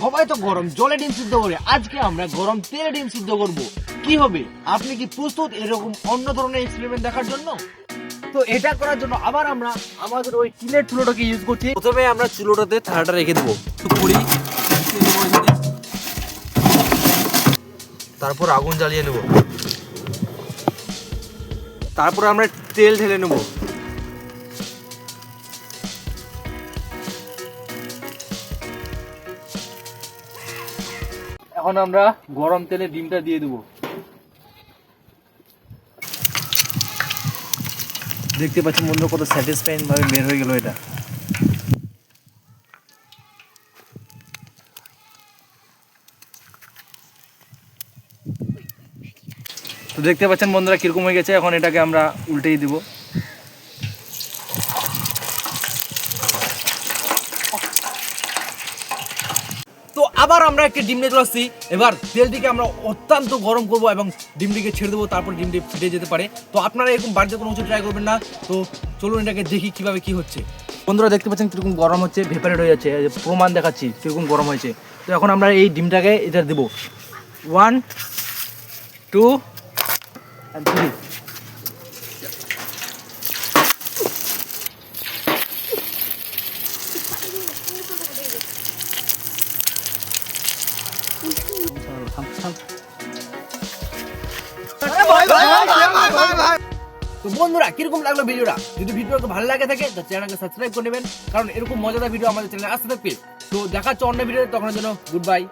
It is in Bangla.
সবাই তো গরম, জলে ডিম সিদ্ধ করে। আজকে আমরা গরম তেলে ডিম সিদ্ধ করব। কি হবে? আপনি কি প্রস্তুত এরকম অন্য ধরনের এক্সপেরিমেন্ট দেখার জন্য? তো এটা করার জন্য আবার আমরা আমাদের ওই টিনের চুলোটাকে ইউজ করছি। প্রথমে আমরা চুলোটাতে থালাটা রেখে দেবো এখানে। তারপর আগুন জ্বালিয়ে নেব। তারপর আমরা তেল ঢেলে নেব। এখন আমরা গরম তেলে ডিমটা দিয়ে দেবো। দেখতে পাচ্ছেন বন্ধু কত স্যাটিসফাইং ভাবে বের হয়ে গেল এটা। তো দেখতে পাচ্ছেন বন্ধুরা কীরকম হয়ে গেছে, এখন এটাকে আমরা উল্টেই দিব। আবার আমরা একটি ডিম নিয়ে চলে আসছি। এবার তেলটিকে আমরা অত্যন্ত গরম করব এবং ডিমটিকে ছেড়ে দেবো, তারপর ডিমটি ফেটে যেতে পারে। তো আপনারা এরকম বাড়িতে কোনো কিছু ট্রাই করবেন না। তো চলুন এটাকে দেখি কীভাবে কি হচ্ছে। বন্ধুরা, দেখতে পাচ্ছেন কীরকম গরম হচ্ছে ভেপারেট হয়ে যাচ্ছে। প্রমাণ দেখাচ্ছি কীরকম গরম হয়েছে। তো এখন আমরা এই ডিমটাকে এটা দেবো। ওয়ান টু থ্রি তো বন্ধুরা, কীরকম লাগল ভিডিওটা? যদি ভিডিওটা ভালো লাগে থাকে, তো চ্যানেলকে সাবস্ক্রাইব করে নেবেন। কারণ এরকম মজাদার ভিডিও আমাদের চ্যানেলে আসতে থাকবে। তো দেখা অন্য ভিডিও তখন জন্য গুড বাই